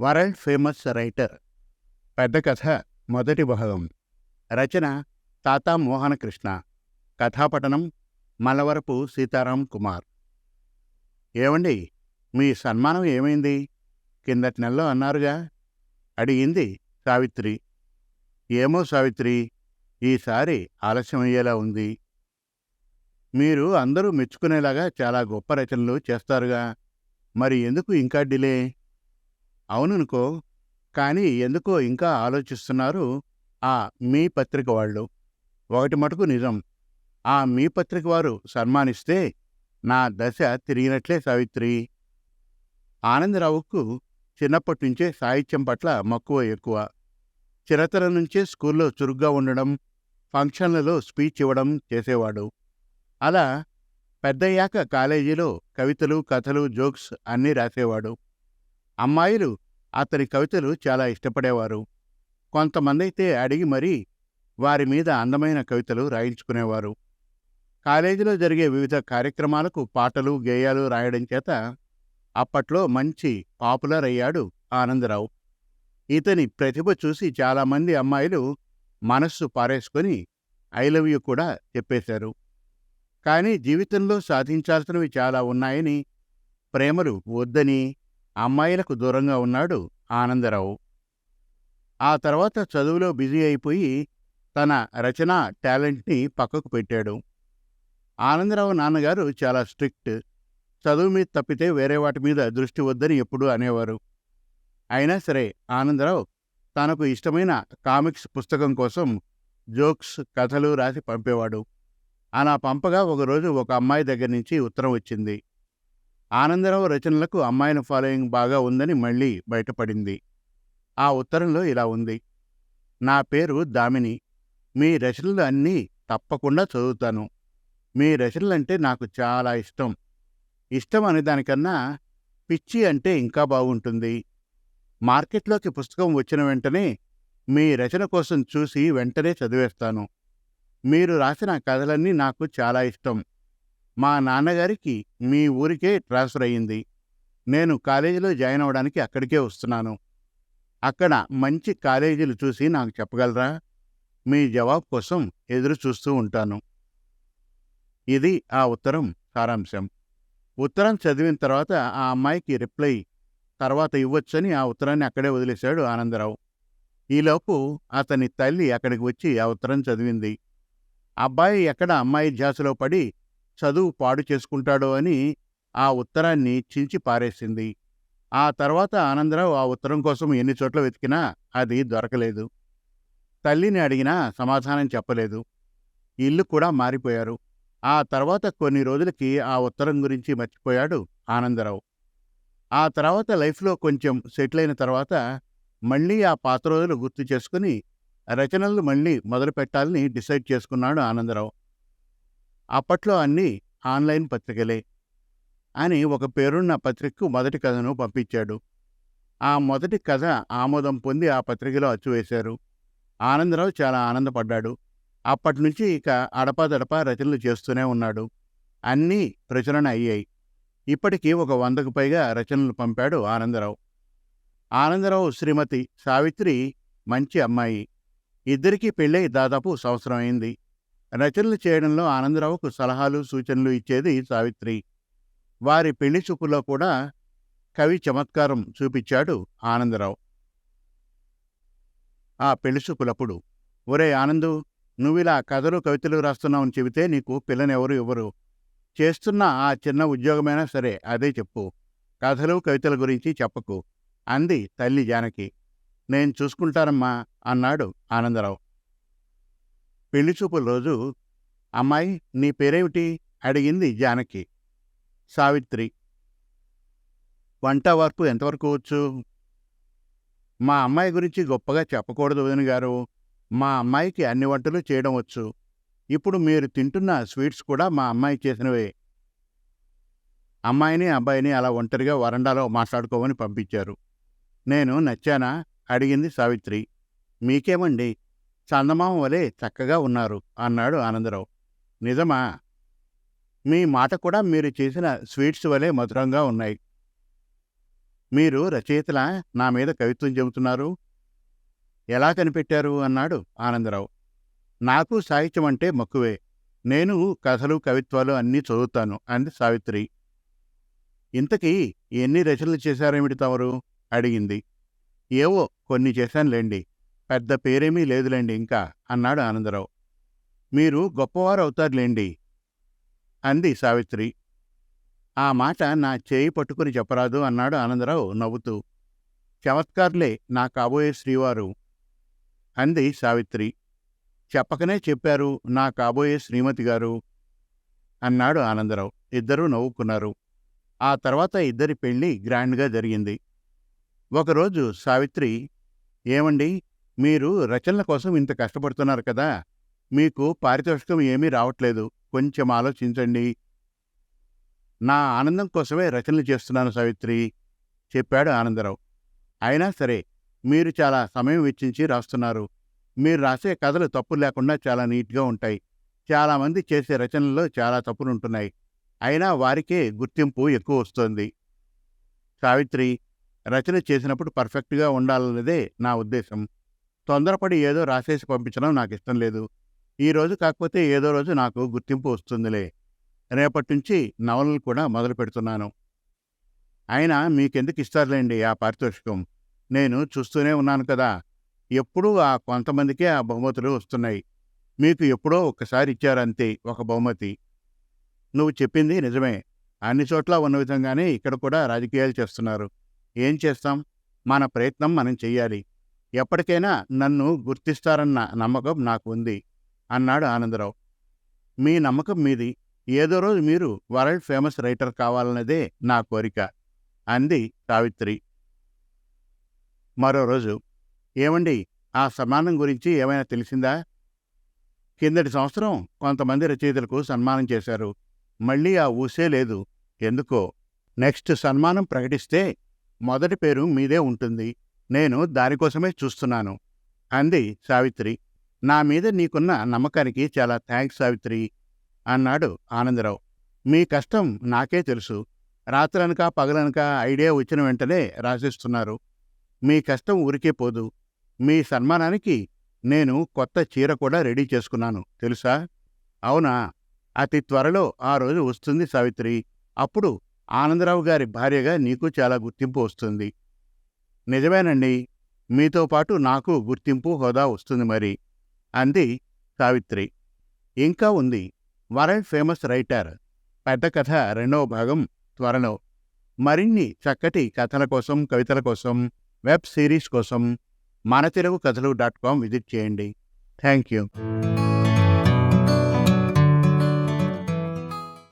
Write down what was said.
World famous writer. పెద్ద కథ మొదటి భాగం. రచన తాతా మోహనకృష్ణ. కథాపఠనం మలవరపు సీతారాం కుమార్. ఏమండి మీ సన్మానం ఏమైంది? కిందటి నెలలో అన్నారుగా. అడిగింది సావిత్రి. ఏమో సావిత్రి ఈసారి ఆలస్యమయ్యేలా ఉంది. మీరు అందరూ మెచ్చుకునేలాగా చాలా గొప్ప రచనలు చేస్తారుగా. మరి ఎందుకు ఇంకా డిలే? అవుననుకో. కానీ ఎందుకో ఇంకా ఆలోచిస్తున్నారు ఆ మీ పత్రిక వాళ్ళు. ఒకటి మటుకు నిజం. ఆ మీ పత్రిక వారు సన్మానిస్తే నా దశ తిరిగినట్లే సావిత్రి. ఆనందరావుకు చిన్నప్పటి నుంచే సాహిత్యం పట్ల మక్కువ ఎక్కువ. చిరతరం నుంచే స్కూల్లో చురుగ్గా ఉండడం ఫంక్షన్లలో స్పీచ్ ఇవ్వడం చేసేవాడు. అలా పెద్దయ్యాక కాలేజీలో కవితలు కథలు జోక్స్ అన్నీ రాసేవాడు. అమ్మాయిలు అతని కవితలు చాలా ఇష్టపడేవారు. కొంతమంది అయితే అడిగి మరీ వారి మీద అందమైన కవితలు రాయించుకునేవారు. కాలేజీలో జరిగే వివిధ కార్యక్రమాలకు పాటలు గేయాలు రాయడం చేత అప్పట్లో మంచి పాపులర్ అయ్యాడు ఆనందరావు. ఇతని ప్రతిభ చూసి చాలామంది అమ్మాయిలు మనస్సు పారేసుకొని ఐ లవ్ యూ కూడా చెప్పేశారు. కానీ జీవితంలో సాధించాల్సినవి చాలా ఉన్నాయని ప్రేమలు వద్దని అమ్మాయిలకు దూరంగా ఉన్నాడు ఆనందరావు. ఆ తర్వాత చదువులో బిజీ అయిపోయి తన రచనా టాలెంట్ని పక్కకు పెట్టాడు. ఆనందరావు నాన్నగారు చాలా స్ట్రిక్ట్. చదువు మీద తప్పితే వేరే వాటి మీద దృష్టి వద్దని ఎప్పుడూ అనేవారు. అయినా సరే ఆనందరావు తనకు ఇష్టమైన కామిక్స్ పుస్తకం కోసం జోక్స్ కథలు రాసి పంపేవాడు. అలా పంపగా ఒకరోజు ఒక అమ్మాయి దగ్గర నుంచి ఉత్తరం వచ్చింది. ఆనందరావు రచనలకు అమ్మాయిల ఫాలోయింగ్ బాగా ఉందని మళ్ళీ బయటపడింది. ఆ ఉత్తరంలో ఇలా ఉంది. నా పేరు దామిని. మీ రచనలు అన్నీ తప్పకుండా చదువుతాను. మీ రచనలంటే నాకు చాలా ఇష్టం. ఇష్టం అనే దానికన్నా పిచ్చి అంటే ఇంకా బాగుంటుంది. మార్కెట్లోకి పుస్తకం వచ్చిన వెంటనే మీ రచన కోసం చూసి వెంటనే చదివేస్తాను. మీరు రాసిన కథలన్నీ నాకు చాలా ఇష్టం. మా నాన్నగారికి మీ ఊరికే ట్రాన్స్ఫర్ అయ్యింది. నేను కాలేజీలో జాయిన్ అవ్వడానికి అక్కడికే వస్తున్నాను. అక్కడ మంచి కాలేజీలు చూసి నాకు చెప్పగలరా? మీ జవాబు కోసం ఎదురు చూస్తూ ఉంటాను. ఇది ఆ ఉత్తరం సారాంశం. ఉత్తరం చదివిన తర్వాత ఆ అమ్మాయికి రిప్లై తర్వాత ఇవ్వొచ్చని ఆ ఉత్తరాన్ని అక్కడే వదిలేశాడు ఆనందరావు. ఈలోపు అతని తల్లి అక్కడికి వచ్చి ఆ ఉత్తరం చదివింది. అబ్బాయి ఎక్కడ అమ్మాయి ధ్యాసలో పడి చదువు పాడు చేసుకుంటాడో అని ఆ ఉత్తరాన్ని చించి పారేసింది. ఆ తర్వాత ఆనందరావు ఆ ఉత్తరం కోసం ఎన్ని చోట్ల వెతికినా అది దొరకలేదు. తల్లిని అడిగినా సమాధానం చెప్పలేదు. ఇల్లు కూడా మారిపోయారు. ఆ తర్వాత కొన్ని రోజులకి ఆ ఉత్తరం గురించి మర్చిపోయాడు ఆనందరావు. ఆ తర్వాత లైఫ్లో కొంచెం సెటిల్ అయిన తర్వాత మళ్ళీ ఆ పాత రోజులు గుర్తు చేసుకుని రచనలు మళ్ళీ మొదలు పెట్టాలని డిసైడ్ చేసుకున్నాడు ఆనందరావు. అప్పట్లో అన్నీ ఆన్లైన్ పత్రికలే అని ఒక పేరున్న పత్రికకు మొదటి కథను పంపించాడు. ఆ మొదటి కథ ఆమోదం పొంది ఆ పత్రికలో అచ్చువేశారు ఆనందరావు చాలా ఆనందపడ్డాడు. అప్పటి నుంచి ఇక అడపాదడపా రచనలు చేస్తూనే ఉన్నాడు. అన్నీ ప్రచురణ అయ్యాయి. ఇప్పటికీ ఒక వందకు పైగా రచనలు పంపాడు ఆనందరావు. ఆనందరావు శ్రీమతి సావిత్రి మంచి అమ్మాయి. ఇద్దరికీ పెళ్ళై దాదాపు సంవత్సరం అయింది. రచనలు చేయడంలో ఆనందరావుకు సలహాలు సూచనలు ఇచ్చేది సావిత్రి. వారి పెళ్ళి చూపులో కూడా కవి చమత్కారం చూపించాడు ఆనందరావు. ఆ పెళ్ళి చూపులప్పుడు ఒరే ఆనందు నువ్విలా కథలు కవితలు రాస్తున్నావని చెబితే నీకు పిల్లనెవరు ఇవ్వరు. చేస్తున్న ఆ చిన్న ఉద్యోగమైనా సరే అదే చెప్పు. కథలు కవితల గురించి చెప్పకు. అంది తల్లి జానకి. నేను చూసుకుంటానమ్మా అన్నాడు ఆనందరావు. పెళ్ళి చూపుల రోజు అమ్మాయి నీ పేరేమిటి? అడిగింది జానకి. సావిత్రి వంట వార్పు ఎంతవరకు వచ్చు? మా అమ్మాయి గురించి గొప్పగా చెప్పకూడదు వదిన గారు. మా అమ్మాయికి అన్ని వంటలు చేయడం వచ్చు. ఇప్పుడు మీరు తింటున్న స్వీట్స్ కూడా మా అమ్మాయి చేసినవే. అమ్మాయిని అబ్బాయిని అలా ఒంటరిగా వరండాలో మాట్లాడుకోమని పంపించారు. నేను నచ్చానా? అడిగింది సావిత్రి. మీకేమండి? చందమామ వలె చక్కగా ఉన్నారు అన్నాడు ఆనందరావు. నిజమా? మీ మాట కూడా మీరు చేసిన స్వీట్స్ వలె మధురంగా ఉన్నాయి. మీరు రచయితల నా మీద కవిత్వం చెబుతున్నారు? ఎలా కనిపెట్టారు? అన్నాడు ఆనందరావు. నాకు సాహిత్యం అంటే మక్కువే. నేను కథలు కవిత్వాలు అన్నీ చదువుతాను అంది సావిత్రి. ఇంతకీ ఎన్ని రచనలు చేశారేమిటి తమరు? అడిగింది. ఏవో కొన్ని చేశానులేండి. పెద్ద పేరేమీ లేదులేండి ఇంకా అన్నాడు ఆనందరావు. మీరు గొప్పవారు అవుతారులేండి అంది సావిత్రి. ఆ మాట నా చేయి పట్టుకుని చెప్పరాదు అన్నాడు ఆనందరావు నవ్వుతూ. చమత్కారులే నా కాబోయే శ్రీవారు అంది సావిత్రి. చెప్పకనే చెప్పారు నా కాబోయే శ్రీమతి గారు అన్నాడు ఆనందరావు. ఇద్దరూ నవ్వుకున్నారు. ఆ తర్వాత ఇద్దరి పెళ్ళి గ్రాండ్గా జరిగింది. ఒకరోజు సావిత్రి ఏమండి? మీరు రచనల కోసం ఇంత కష్టపడుతున్నారు కదా! మీకు పారితోషికం ఏమీ రావట్లేదు. కొంచెం ఆలోచించండి. నా ఆనందం కోసమే రచనలు చేస్తున్నాను సావిత్రి చెప్పాడు ఆనందరావు. అయినా సరే మీరు చాలా సమయం వెచ్చించి రాస్తున్నారు. మీరు రాసే కథలు తప్పులు లేకుండా చాలా నీట్గా ఉంటాయి. చాలామంది చేసే రచనల్లో చాలా తప్పులుంటున్నాయి. అయినా వారికే గుర్తింపు ఎక్కువ వస్తోంది. సావిత్రి రచన చేసినప్పుడు పర్ఫెక్ట్గా ఉండాలన్నదే నా ఉద్దేశం. తొందరపడి ఏదో రాసేసి పంపించడం నాకు ఇష్టం లేదు. ఈ రోజు కాకపోతే ఏదో రోజు నాకు గుర్తింపు వస్తుందిలే. రేపటి నుంచి నవలలు కూడా మొదలు పెడుతున్నాను. అయినా మీకెందుకు ఇస్తారులేండి ఆ పారితోషికం? నేను చూస్తూనే ఉన్నాను కదా. ఎప్పుడూ ఆ కొంతమందికే ఆ బహుమతులు వస్తున్నాయి. మీకు ఎప్పుడో ఒక్కసారి ఇచ్చారంతే ఒక బహుమతి. నువ్వు చెప్పింది నిజమే. అన్ని చోట్ల ఉన్న విధంగానే ఇక్కడ కూడా రాజకీయాలు చేస్తున్నారు. ఏం చేస్తాం? మన ప్రయత్నం మనం చెయ్యాలి. ఎప్పటికైనా నన్ను గుర్తిస్తారన్న నమ్మకం నాకు ఉంది అన్నాడు ఆనందరావు. మీ నమ్మకం మీది. ఏదో రోజు మీరు వరల్డ్ ఫేమస్ రైటర్ కావాలన్నదే నా కోరిక అంది సావిత్రి. మరో రోజు ఏమండి ఆ సన్మానం గురించి ఏమైనా తెలిసిందా? కిందటి సంవత్సరం కొంతమంది రచయితలకు సన్మానం చేశారు. మళ్ళీ ఆ ఊసే లేదు. ఎందుకో? నెక్స్ట్ సన్మానం ప్రకటిస్తే మొదటి పేరు మీదే ఉంటుంది. నేను దానికోసమే చూస్తున్నాను. అంది సావిత్రి. నా మీద నీకున్న నమ్మకానికి చాలా థ్యాంక్స్ సావిత్రి అన్నాడు ఆనందరావు. మీ కష్టం నాకే తెలుసు. రాత్రనక పగలనక ఐడియా వచ్చిన వెంటనే రాసిస్తున్నారు. మీ కష్టం ఊరికే పోదు. మీ సన్మానానికి నేను కొత్త చీర కూడా రెడీ చేసుకున్నాను. తెలుసా? అవునా? అతి త్వరలో ఆ రోజు వస్తుంది సావిత్రి. అప్పుడు ఆనందరావు గారి భార్యగా నీకు చాలా గుర్తింపు వస్తుంది. నిజమేనండి. మీతో పాటు నాకు గుర్తింపు హోదా వస్తుంది మరి. అంది సావిత్రి. ఇంకా ఉంది. World famous writer. పెద్ద కథ రెండవ భాగం త్వరలో. మరిన్ని చక్కటి కథల కోసం కవితల కోసం వెబ్ సిరీస్ కోసం మన తెలుగు కథలు డాట్ కామ్ విజిట్ చేయండి. Thank you